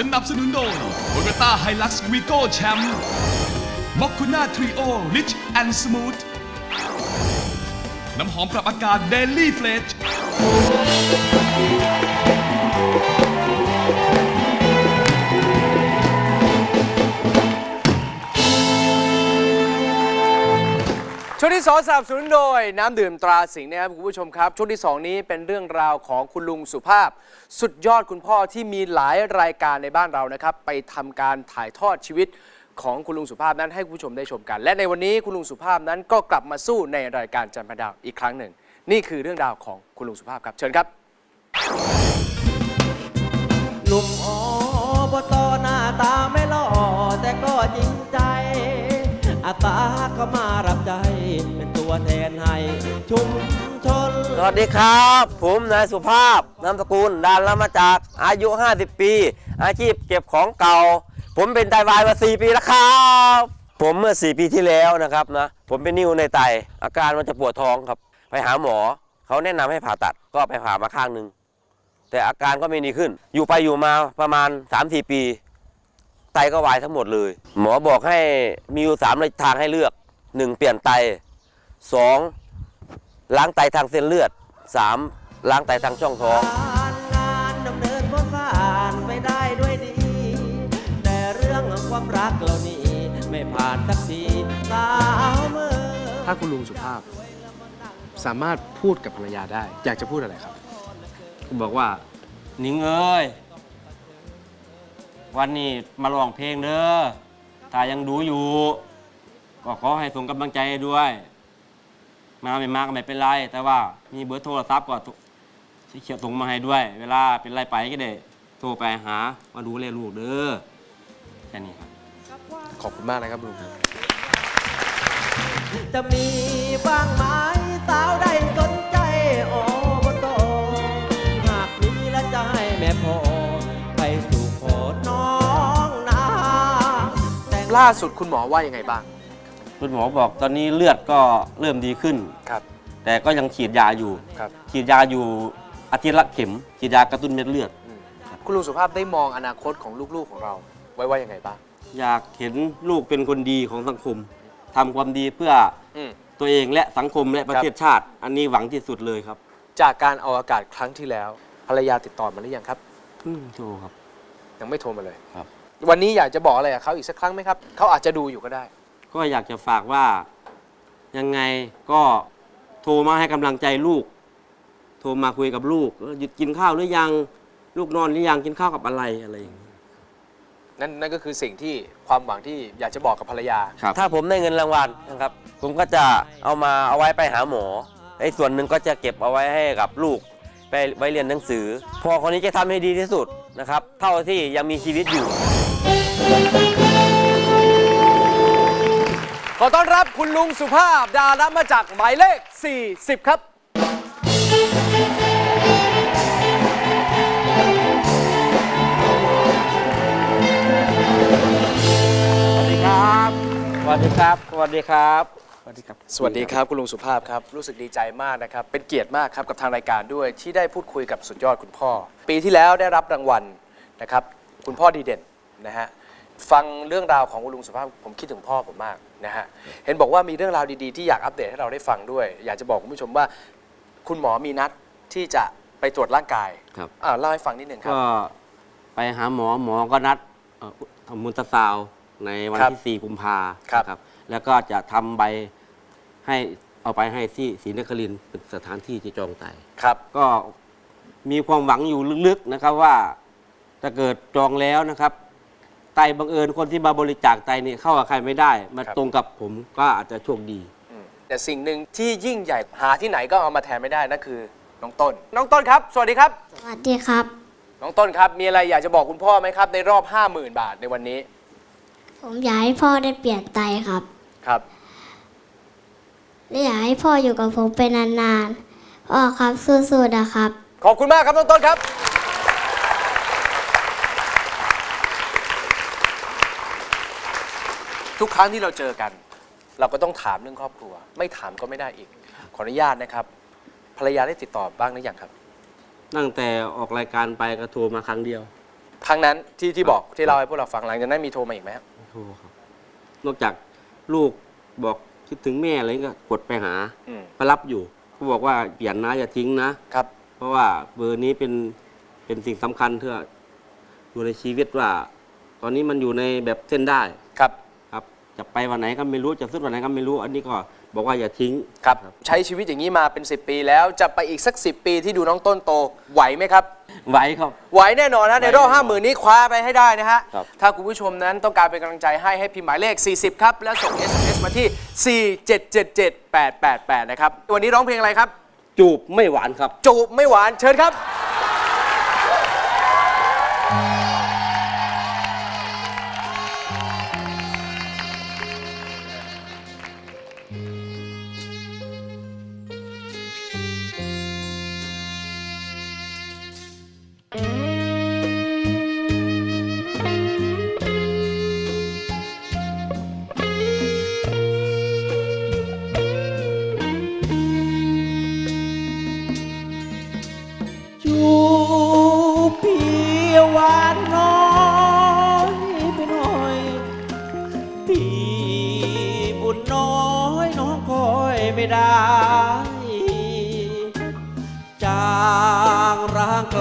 สนับสนุนโดยโตโยต้าไฮลักซ์วีโก้แชมป์มอคคุน่าทริโอริชแอนด์สมูทน้ำหอมปรับอากาศเดลี่เฟลช ช่วงที่สองสนับสนุนโดย น้ำดื่มตราสิงห์นะครับคุณผู้ชมครับ ช่วงที่สองนี้เป็นเรื่องราวของคุณลุงสุภาพ สุดยอดคุณพ่อที่มีหลายรายการในบ้านเรานะครับ ไปทำการถ่ายทอดชีวิตของคุณลุงสุภาพนั้นให้คุณผู้ชมได้ชมกัน และในวันนี้คุณลุงสุภาพนั้นก็กลับมาสู้ในรายการจันทร์พันดาวอีกครั้งหนึ่ง นี่คือเรื่องราวของคุณลุงสุภาพครับเชิญครับ หนุ่มอบตหน้าตาไม่ แทนให้ชุมชน สวัสดีครับ ผมนายสุภาพนามสกุลดานละมาจากอายุ 50 ปี อาชีพเก็บของเก่า ผมเป็นไตวายมา 4 ปีแล้วครับ ผมเมื่อ 4 ปีที่แล้วนะครับนะผมเป็นนิ้วในไต อาการมันจะปวดท้องครับ ไปหาหมอเขาแนะนำให้ผ่าตัดก็ไปผ่ามาข้างหนึ่งแต่อาการก็ไม่ดีขึ้น อยู่ไปอยู่มาประมาณ 3-4 ปี ไตก็วายทั้งหมดเลย หมอบอกให้มีอยู่สามทางให้เลือกหนึ่งเปลี่ยนไต สองล้างไตทางเส้นเลือดสามล้างไตทางช่องท้องการงานดำเนินพ้นผ่านไปได้ด้วยดี แต่เรื่องความรักเหล่านี้ ไม่ผ่านสักทีสาวเมื่อถ้าคุณลุงสุภาพ สามารถพูดกับภรรยาได้ อยากจะพูดอะไรครับ บอกว่า นิงเอ้ย วันนี้มาร้องเพลงเด้อถ้ายังดูอยู่ ก็ขอให้ส่งกำลังใจให้ด้วย มาไม่มาก็ไม่เป็นไร แต่ว่ามีเบอร์โทรศัพท์ก็ที่เขียนส่งมาให้ด้วย เวลาเป็นไรไปก็ได้โทรไปหามาดูแลลูกเด้อแค่นี้ครับ ขอบคุณมากนะครับลุงจะมีบ้างไหมสาวใดสนใจอบตหากมีแล้วจะให้แม่พ่อไปสู่ขอน้องนาแต่งล่าสุดคุณหมอว่ายังไงบ้าง คุณหมอบอกตอนนี้เลือดก็เริ่มดีขึ้น ครับ แต่ก็ยังฉีดยาอยู่ ครับฉีดยาอยู่อาทิตย์ละเข็ม ฉีดยากระตุ้นเม็ดเลือดคุณลุงสุภาพได้มองอนาคตของลูกๆของเรา ไว้ว่ายังไงบ้าง อยากเห็นลูกเป็นคนดีของสังคมทำความดีเพื่ออืม ตัวเองและสังคมและประเทศชาติ อันนี้หวังที่สุดเลยครับจากการเอาอากาศครั้งที่แล้ว ภรรยาติดต่อมาหรือยังครับ อืมถูกครับ ยังไม่โทรมาเลย ครับ วันนี้อยากจะบอกอะไรกับเขาอีกสักครั้งไหมครับ เขาอาจจะดูอยู่ก็ได้ ก็อยากจะฝากว่ายังไงก็โทรมาให้กำลังใจลูก โทรมาคุยกับลูกเออหยุดกินข้าวหรือยังลูกนอนหรือยังกินข้าวกับอะไรอะไรอย่างนี้นั่นนั่นก็คือสิ่งที่ความหวังที่อยากจะบอกกับภรรยา ครับ ถ้าผมได้เงินรางวัลนะครับ ผมก็จะเอามาเอาไว้ไปหาหมอไอ้ส่วนหนึ่งก็จะเก็บเอาไว้ให้กับลูก ไปไว้เรียนหนังสือพ่อคนนี้จะทำให้ดีที่สุดนะครับ เท่าที่ยังมีชีวิตอยู่ ขอต้อนรับคุณลุงสุภาพดารับมาจากหมายเลข 40 ครับ สวัสดีครับ สวัสดีครับ สวัสดีครับ สวัสดีครับ สวัสดีครับคุณลุงสุภาพครับ รู้สึกดีใจมากนะครับ เป็นเกียรติมากครับกับทางรายการด้วยที่ได้พูดคุยกับสุดยอดคุณพ่อ ปีที่แล้วได้รับรางวัลนะครับ คุณพ่อดีเด่นนะฮะ ฟังเรื่องราวของคุณลุงสุภาพผมคิดถึงพ่อผมมากนะฮะเห็นบอกว่ามีเรื่องราวดีๆ ที่อยากอัปเดตให้เราได้ฟังด้วย อยากจะบอกคุณผู้ชมว่า คุณหมอมีนัดที่จะไปตรวจร่างกายครับ อ่าเล่าให้ฟังนิดหนึ่งครับ ก็ไปหาหมอหมอก็นัดเอ่อทำมุนตราซาวน์ในวันครับที่4กุมภาครับ นะแล้วก็จะทำใบให้เอาไปให้ที่ศรีนครินทร์เป็นสถานที่ที่จองไตครับ ก็มีความหวังอยู่ลึกๆนะครับว่าถ้าเกิดจองแล้วนะครับ ไตบังเอิญคนที่มาบริจาคไตเนี่ยเข้ากับใครไม่ได้ มาครับ ตรงกับผมก็อาจจะโชคดี อืมแต่สิ่งหนึ่งที่ยิ่งใหญ่หาที่ไหนก็เอามาแทนไม่ได้นั่นคือน้องต้น น้องต้นครับ สวัสดีครับ สวัสดีครับ น้องต้นครับ มีอะไรอยากจะบอกคุณพ่อไหมครับ ในรอบ 50,000 บาทในวันนี้ผมอยากให้พ่อได้เปลี่ยนไตครับ ครับ และอยากให้พ่ออยู่กับผมเป็นนานๆพ่อครับสู้ๆนะครับ ขอบคุณมากครับน้องต้นครับ ทุกครั้งที่เราเจอกัน เราก็ต้องถามเรื่องครอบครัว ไม่ถามก็ไม่ได้อีก ขออนุญาตนะครับ ภรรยาได้ติดต่อบ้างหรือยังครับ ตั้งแต่ออกรายการไปก็โทรมาครั้งเดียว ครั้งนั้นที่ที่บอกที่เราให้พวกเราฟังหลังจากนั้นมีโทรมาอีกไหมครับโทรครับ นอกจากลูกบอกคิดถึงแม่อะไรก็กดไปหาอืมก็รับอยู่เขาบอกว่าเปลี่ยนนะอย่าทิ้งนะ ครับ เพราะว่าเบอร์นี้เป็นเป็นสิ่งสำคัญเพื่ออยู่ในชีวิตว่า ตอนนี้มันอยู่ในแบบเส้นได้ ครับครับ จะไปวันไหนก็ไม่รู้จะสุดวันไหนก็ไม่รู้ อันนี้ก็บอกว่าอย่าทิ้ง ครับใช้ชีวิตอย่างนี้มาเป็น 10 ปีแล้วจะไปอีกสัก 10 ปีที่ดูน้องต้นโตไหวไหมครับ ไว้ครับ ไหวแน่นอนนะในรอบไหวแน่นอนห้าหมื่นนี้คว้าไปให้ได้นะฮะ ครับ ถ้าคุณผู้ชมนั้นต้องการเป็นกำลังใจให้ให้พิมพ์หมายเลข 40 ครับ แล้วส่ง SMS มาที่ 4777888 นะครับ วันนี้ร้องเพลงอะไรครับ จูบไม่หวานครับ จูบไม่หวานเชิญครับ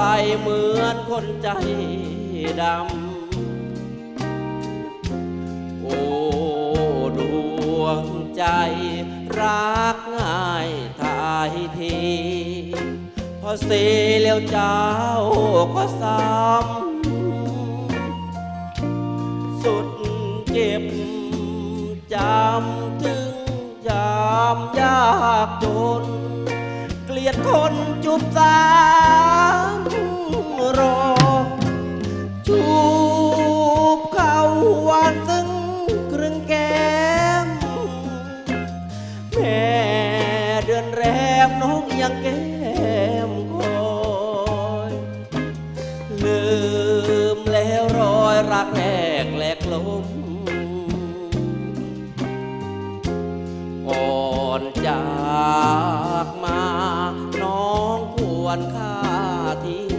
ลเหมือนคนใจดำ โอ้ ดวงใจรักง่ายทายที พอเสียแล้วเจ้าก็ซ้ำสุดเจ็บจำถึงยามยากจน เกลียดคนจุบสาม อนจากมา น้องควรค่าทิ้ง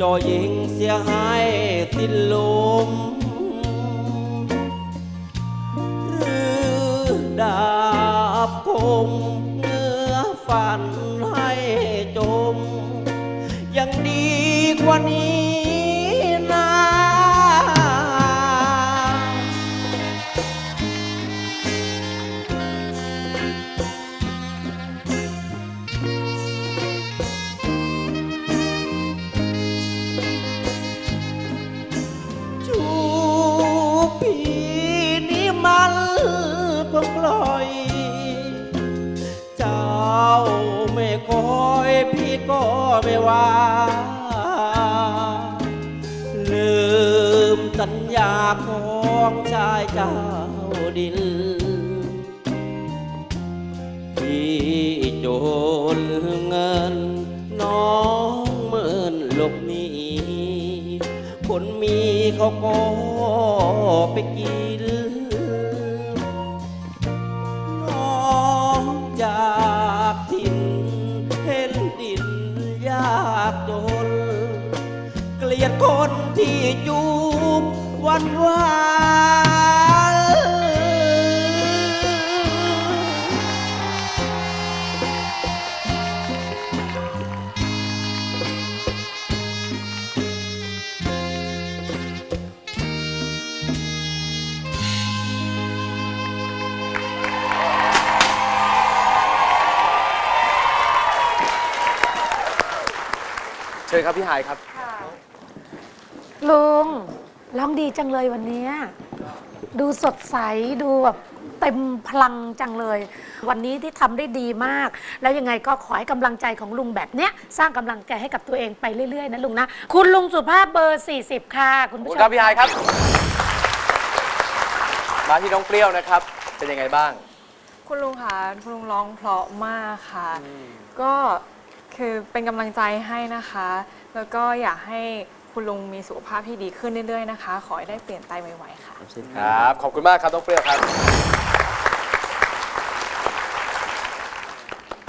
จอยิงเสียหายสิ้นลมหรือดาบคมเนื้อฟันให้จม ยังดีกว่านี้ ก็ไม่ว่า ลืมสัญญาของชายเจ้าดินพี่โจรเงิน น้องเมินหลบหนีคนมีเขาก็ไปกิน จูบวันวานเชิญครับพี่หายครับ ลุงร้องดีจังเลยวันเนี้ยดูสดใสดูแบบเต็มพลังจังเลย วันนี้ที่ทำได้ดีมาก แล้วยังไงก็ขอให้กำลังใจของลุงแบบเนี้ย สร้างกำลังใจให้กับตัวเองไปเรื่อยๆนะลุงนะ คุณลุงสุภาพเบอร์ 40 ค่ะ คุณขอบผู้คุณชครับมพี่หายครับ มาที่น้องเปรี้ยวนะครับ เป็นยังไงบ้าง คุณลุงคะคุณลุงร้องเพราะมากค่ะ ก็คือเป็นกำลังใจให้นะคะ แล้วก็อยากให้ คุณลุงมีสุขภาพที่ดีขึ้นเรื่อยๆนะคะ ขอให้ได้เปลี่ยนไตไวๆค่ะ ครับ ขอบคุณมากครับน้องเปรี้ยวครับ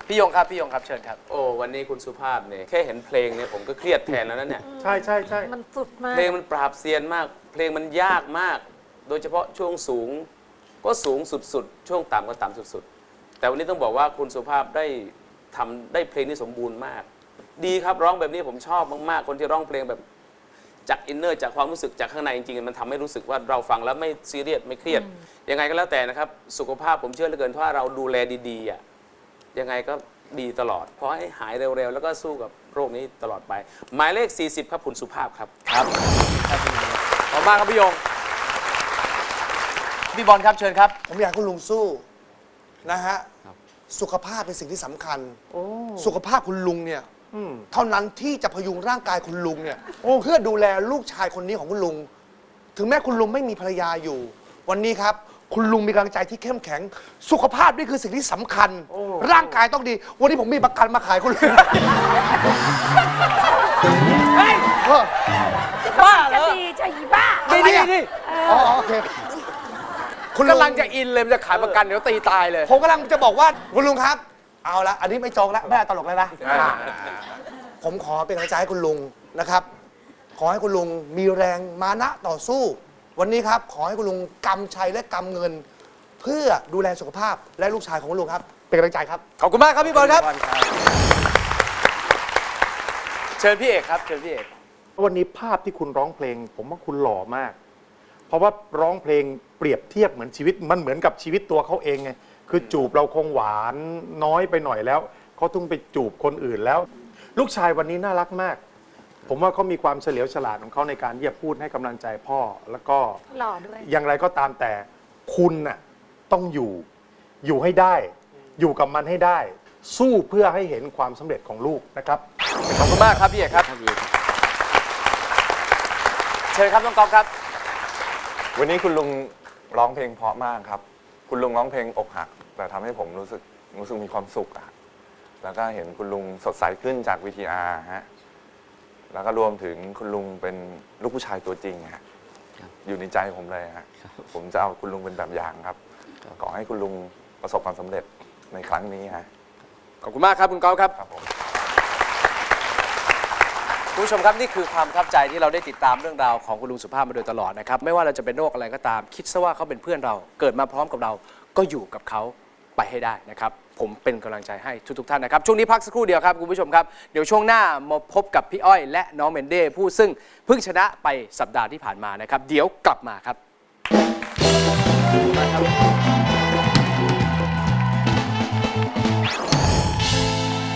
พี่ยงครับพี่ยงครับเชิญครับ โอ้วันนี้คุณสุภาพเนี่ยแค่เห็นเพลงเนี่ยผมก็เครียดแทนแล้วนะเนี่ย ใช่ใช่ใช่มันสุดมาก เพลงมันปราบเซียนมาก เพลงมันยากมาก โดยเฉพาะช่วงสูง ก็สูงสุดๆ ช่วงต่ำก็ต่ำสุดๆ แต่วันนี้ต้องบอกว่าคุณสุภาพได้ทำได้เพลงที่สมบูรณ์มาก ดีครับร้องแบบนี้ผมชอบมากๆ คนที่ร้องเพลงแบบ จากอินเนอร์จากความรู้สึกจากข้างในจริงๆมันทำให้รู้สึกว่าเราฟังแล้วไม่ซีเรียสไม่เครียด ยังไงก็แล้วแต่นะครับ สุขภาพผมเชื่อเหลือเกินถ้าเราดูแลดีๆอะยังไงก็ดีตลอดขอให้หายเร็วๆ แล้วก็สู้กับโรคนี้ตลอดไป หมายเลข 40 ครับคุณสุภาพครับครับขอบคุณมากครับพี่ยงพี่บอลครับเชิญครับ ผมอยากให้คุณลุงสู้นะฮะสุขภาพเป็นสิ่งที่สำคัญ สุขภาพคุณลุงเนี่ย เท่านั้นที่จะพยุงร่างกายคุณลุงเนี่ยเพื่อดูแลลูกชายคนนี้ของคุณลุง ถึงแม้คุณลุงไม่มีภรรยาอยู่ วันนี้ครับ คุณลุงมีกำลังใจที่เข้มแข็ง สุขภาพนี่คือสิ่งที่สำคัญ ร่างกายต้องดี วันนี้ผมมีประกันมาขายคุณลุงเฮ้ยเออบ้าเหรจะอดีจะอีบ้าดีดีดีอ๋อโอเคคุณกำลังจะอินเลยมันจะขายประกันเดี๋ยวตีตายเลย ผมกำลังจะบอกว่าคุณลุงครับ เอาละอันนี้ไม่จองละไม่เอาตลกเลยนะอ่าผมขอเป็นกำลังใจให้คุณลุงนะครับ ขอให้คุณลุงมีแรงมานะต่อสู้ วันนี้ครับ ขอให้คุณลุงกำชัยและกำเงิน เพื่อดูแลสุขภาพและลูกชายของคุณลุงครับ เป็นกำลังใจครับ ขอบคุณมากครับพี่บอลครับ เชิญพี่เอกครับ เชิญพี่เอก วันนี้ภาพที่คุณร้องเพลง ผมว่าคุณหล่อมาก เพราะว่าร้องเพลงเปรียบเทียบเหมือนชีวิตมันเหมือนกับชีวิตตัวเขาเองไง คือจูบเราคงหวานน้อยไปหน่อยแล้วเขาต้องไปจูบคนอื่นแล้ว ลูกชายวันนี้น่ารักมาก ผมว่าเขามีความเฉลียวฉลาดของเขาในการที่จะพูดให้กำลังใจพ่อแล้วก็ หล่อด้วย อย่างไรก็ตามแต่คุณน่ะต้องอยู่อยู่ให้ได้ อยู่กับมันให้ได้ สู้เพื่อให้เห็นความสำเร็จของลูกนะครับ ขอบคุณมากครับพี่เอกครับ เชิญครับน้องก๊อฟครับ วันนี้คุณลุงร้องเพลงเพราะมากครับ คุณลุงร้องเพลงอกหัก แต่ทำให้ผมรู้สึกรู้สึกมีความสุขอะแล้วก็เห็นคุณลุงสดใสขึ้นจากวีทีอาร์ฮะแล้วก็รวมถึงคุณลุงเป็นลูกผู้ชายตัวจริงฮะอยู่ในใจผมเลยฮะผมจะเอาคุณลุงเป็นแบบอย่างครับขอให้คุณลุงประสบความสำเร็จในครั้งนี้ฮะขอบคุณมากครับคุณก๊อฟครับ ครับผม คุณผู้ชมครับนี่คือความประทับใจที่เราได้ติดตามเรื่องราวของคุณลุงสุภาพมาโดยตลอดนะครับไม่ว่าเราจะเป็นโรคอะไรก็ตาม คิดซะว่าเขาเป็นเพื่อนเราเกิดมาพร้อมกับเราก็อยู่กับเขาไปให้ได้นะครับ ผมเป็นกำลังใจให้ทุกๆท่านนะครับ ช่วงนี้พักสักครู่เดียวครับคุณผู้ชมครับ เดี๋ยวช่วงหน้ามาพบกับพี่อ้อย และน้องเมนเด้ผู้ซึ่งเพิ่งชนะไปสัปดาห์ที่ผ่านมานะครับ เดี๋ยวกลับมาครับ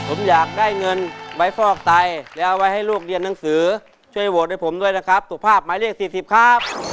ผมอยากได้เงิน ไว้ฟอกไต แล้วเอาไว้ให้ลูกเรียนหนังสือ ช่วยโหวตให้ผมด้วยนะครับสุภาพหมายเลข 40 ครับ